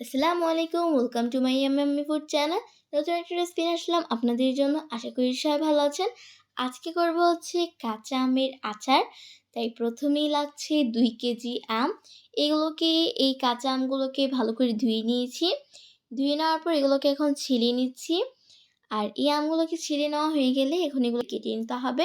আসসালামু আলাইকুম welcome to my MME food channel নতুন একটা রেসিপি আসলাম আপনাদের জন্য। আশা করি সবাই ভালো আছেন। আজকে করব হচ্ছে কাঁচা আমের আচার। তাই প্রথমেই লাগছে দুই কেজি আম। এগুলোকে, এই কাঁচা আমগুলোকে ভালো করে ধুয়ে নিয়েছি। ধুয়ে নেওয়ার পর এগুলোকে এখন ছিলিয়ে নিচ্ছি। আর এই আমগুলোকে ছিঁড়ে নেওয়া হয়ে গেলে এখন এগুলো কেটে নিতে হবে।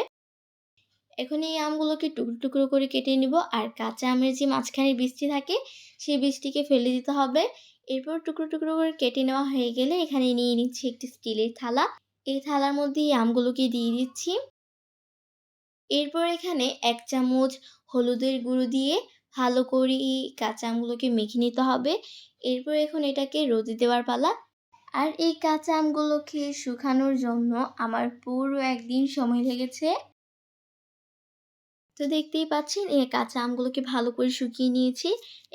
এখন এই আমগুলোকে টুকরো টুকরো করে কেটে নিব। আর কাঁচা আমের যে মাঝখানে বীজটি থাকে, সেই বীজটিকে ফেলে দিতে হবে। এরপর টুকরো টুকরো করে কেটে নেওয়া হয়ে গেলে এখানে নিয়ে নিচ্ছি একটি স্টিলের থালা। এই থালার মধ্যে এই আমগুলোকে দিয়ে দিচ্ছি। এরপর এখানে এক চামচ হলুদের গুঁড়ো দিয়ে ভালো করে এই কাঁচা আমগুলোকে মেখে নিতে হবে। এরপর এখন এটাকে রোদে দেওয়ার পালা। আর এই কাঁচা আমগুলোকে শুকানোর জন্য আমার পুরো একদিন সময় লেগেছে। তো দেখতেই পাচ্ছেন, এই কাঁচা আমগুলোকে ভালো করে শুকিয়ে নিয়েছি।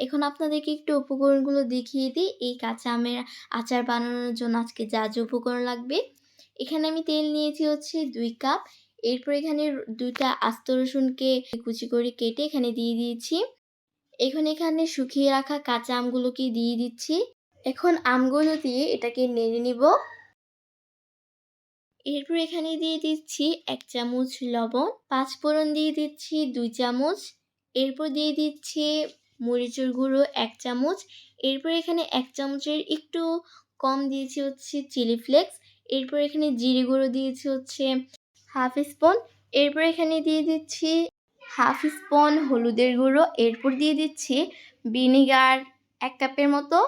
এখন আপনাদেরকে একটু উপকরণগুলো দেখিয়ে দিই। এই কাঁচা আমের আচার বানানোর জন্য আজকে যা যা উপকরণ লাগবে। এখানে আমি তেল নিয়েছি হচ্ছে দুই কাপ। এরপর এখানে দুইটা আস্ত রসুনকে কুচি করে কেটে এখানে দিয়ে দিয়েছি। এখন এখানে শুকিয়ে রাখা কাঁচা আমগুলোকে দিয়ে দিচ্ছি। এখন আমগুলো দিয়ে এটাকে নেড়ে নিব। এরপর এখানে দিয়ে দিচ্ছি এক চামচ লবণ, পাঁচ ফোড়ন দিয়ে দিচ্ছি দুই চামচ। এরপর দিয়ে দিচ্ছি মরিচের গুঁড়ো এক চামচ। এরপর এখানে এক চামচের একটু কম দিয়েছি হচ্ছে চিলি ফ্লেক্স। এরপর এখানে জিরে গুঁড়ো দিয়েছি হচ্ছে হাফ স্পুন। এরপর এখানে দিয়ে দিচ্ছি হাফ স্পুন হলুদের গুঁড়ো। এরপর দিয়ে দিচ্ছি ভিনিগার এক কাপের মতো।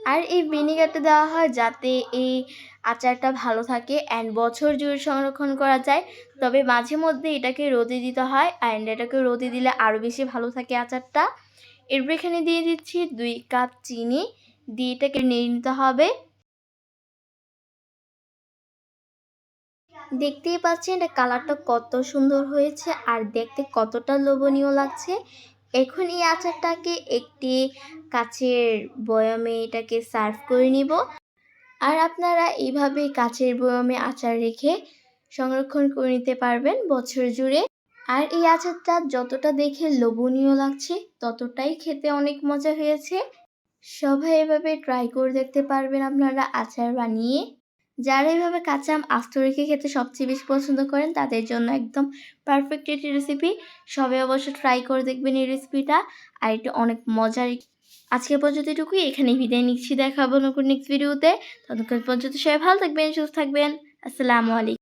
আর এই ভিনিগারটা দেওয়া হয় যাতে এই আচারটা ভালো থাকে অ্যান্ড বছর জুড়ে সংরক্ষণ করা যায়। তবে মাঝে মধ্যে এটাকে রোদে দিতে হয় অ্যান্ড এটাকে রোদে দিলে আরও বেশি ভালো থাকে আচারটা। এরপর এখানে দিয়ে দিচ্ছি দুই কাপ চিনি, দিয়ে এটাকে নিয়ে নিতে হবে। দেখতেই পাচ্ছেন এটা কালারটা কত সুন্দর হয়েছে আর দেখতে কতটা লোভনীয় লাগছে। এখন এই আচারটাকে একটি কাচের বয়ামে এটাকে সার্ভ করে নিব। আর আপনারা এইভাবে কাচের বয়ামে আচার রেখে সংরক্ষণ করে নিতে পারবেন বছর জুড়ে। আর এই আচারটা যতটা দেখে লোভনীয় লাগছে, ততটাই খেতে অনেক মজা হয়েছে। সবাই এভাবে ট্রাই করে দেখতে পারবেন আপনারা আচার বানিয়ে। যারা এইভাবে কাঁচা আম আস্ত রেখে খেতে সবচেয়ে বেশি পছন্দ করেন, তাদের জন্য একদম পারফেক্ট একটি রেসিপি সবাই অবশ্য ট্রাই করে দেখবেন এই রেসিপিটা আর এটা অনেক মজার আজকের পর্যন্ত এটুকুই এখানেই বিদায় নিচ্ছি। দেখাবো নতুন নেক্সট ভিডিওতে ততক্ষণ পর্যন্ত সবাই ভালো থাকবেন, সুস্থ থাকবেন। আসসালামু আলাইকুম।